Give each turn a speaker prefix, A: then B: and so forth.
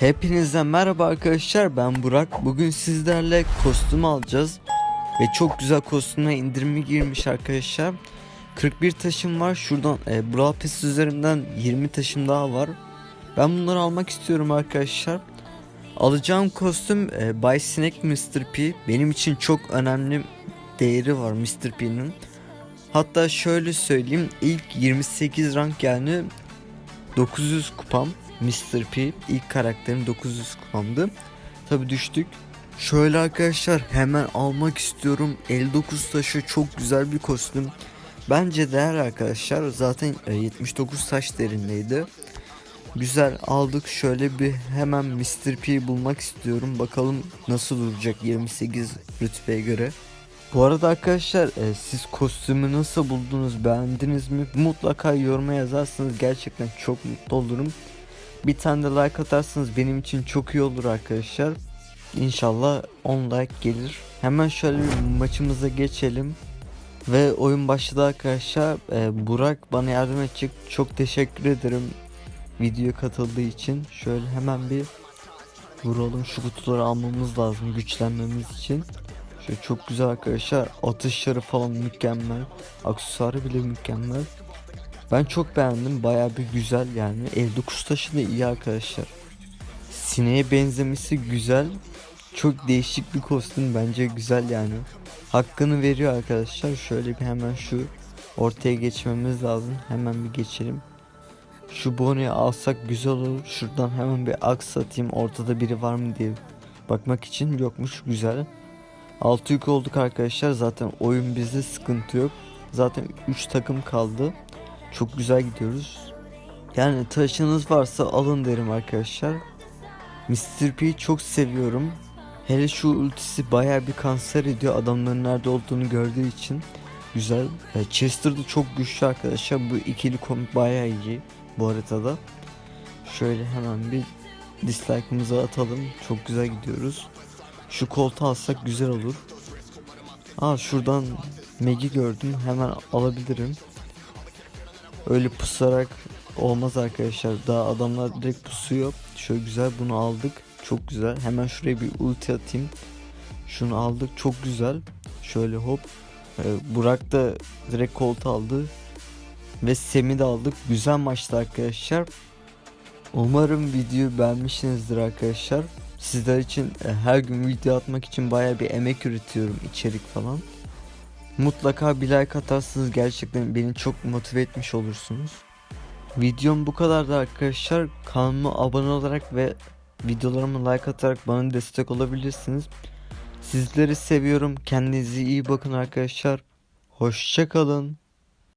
A: Hepinize merhaba arkadaşlar ben Burak. Bugün sizlerle kostüm alacağız. Ve çok güzel kostüme indirimi girmiş arkadaşlar. 41 taşım var. Şuradan e, Brawl üzerinden 20 taşım daha var. Ben bunları almak istiyorum arkadaşlar. Alacağım kostüm e, Bay Snake Mr. P. Benim için çok önemli değeri var Mr. P'nin. Hatta şöyle söyleyeyim ilk 28 rank yani 900 kupam Mr. P ilk karakterim 900 kupamdı. Tabi düştük. Şöyle arkadaşlar hemen almak istiyorum. 59 taşı çok güzel bir kostüm. Bence değer arkadaşlar. Zaten e, 79 taş derindeydi. Güzel aldık. Şöyle bir hemen Mr. P bulmak istiyorum. Bakalım nasıl duracak 28 rütbeye göre. Bu arada arkadaşlar e, siz kostümü nasıl buldunuz beğendiniz mi mutlaka yoruma yazarsanız gerçekten çok mutlu olurum. Bir tane de like atarsanız benim için çok iyi olur arkadaşlar. İnşallah 10 like gelir. Hemen şöyle bir maçımıza geçelim. Ve oyun başladı arkadaşlar. E, Burak bana yardım edecek. Çok teşekkür ederim videoya katıldığı için. Şöyle hemen bir vuralım. Şu kutuları almamız lazım güçlenmemiz için. Şöyle çok güzel arkadaşlar. Atışları falan mükemmel. Aksesuarı bile mükemmel. Ben çok beğendim. Bayağı bir güzel yani. 59 taşı da iyi arkadaşlar. Sineğe benzemesi güzel. Çok değişik bir kostüm bence güzel yani. Hakkını veriyor arkadaşlar. Şöyle bir hemen şu ortaya geçmemiz lazım. Hemen bir geçelim. Şu boneyi alsak güzel olur. Şuradan hemen bir aks atayım. Ortada biri var mı diye bakmak için yokmuş güzel. 6 yük olduk arkadaşlar. Zaten oyun bizde sıkıntı yok. Zaten 3 takım kaldı. Çok güzel gidiyoruz. Yani taşınız varsa alın derim arkadaşlar. Mr. P'yi çok seviyorum. Hele şu ultisi baya bir kanser ediyor adamların nerede olduğunu gördüğü için. Güzel. Chester da çok güçlü arkadaşlar. Bu ikili komik baya iyi bu haritada. Şöyle hemen bir dislike'ımızı atalım. Çok güzel gidiyoruz. Şu koltuğu alsak güzel olur. Aa şuradan Meg'i gördüm. Hemen alabilirim. Öyle pusarak olmaz arkadaşlar. Daha adamlar direkt pusuyor. Şöyle güzel bunu aldık. Çok güzel. Hemen şuraya bir ulti atayım. Şunu aldık. Çok güzel. Şöyle hop. Ee, Burak da direkt koltuğu aldı. Ve Sem'i de aldık. Güzel maçtı arkadaşlar. Umarım videoyu beğenmişsinizdir arkadaşlar. Sizler için e, her gün video atmak için baya bir emek üretiyorum içerik falan. Mutlaka bir like atarsanız gerçekten beni çok motive etmiş olursunuz. Videom bu kadardı arkadaşlar. Kanalıma abone olarak ve videolarıma like atarak bana destek olabilirsiniz. Sizleri seviyorum. Kendinize iyi bakın arkadaşlar. Hoşçakalın.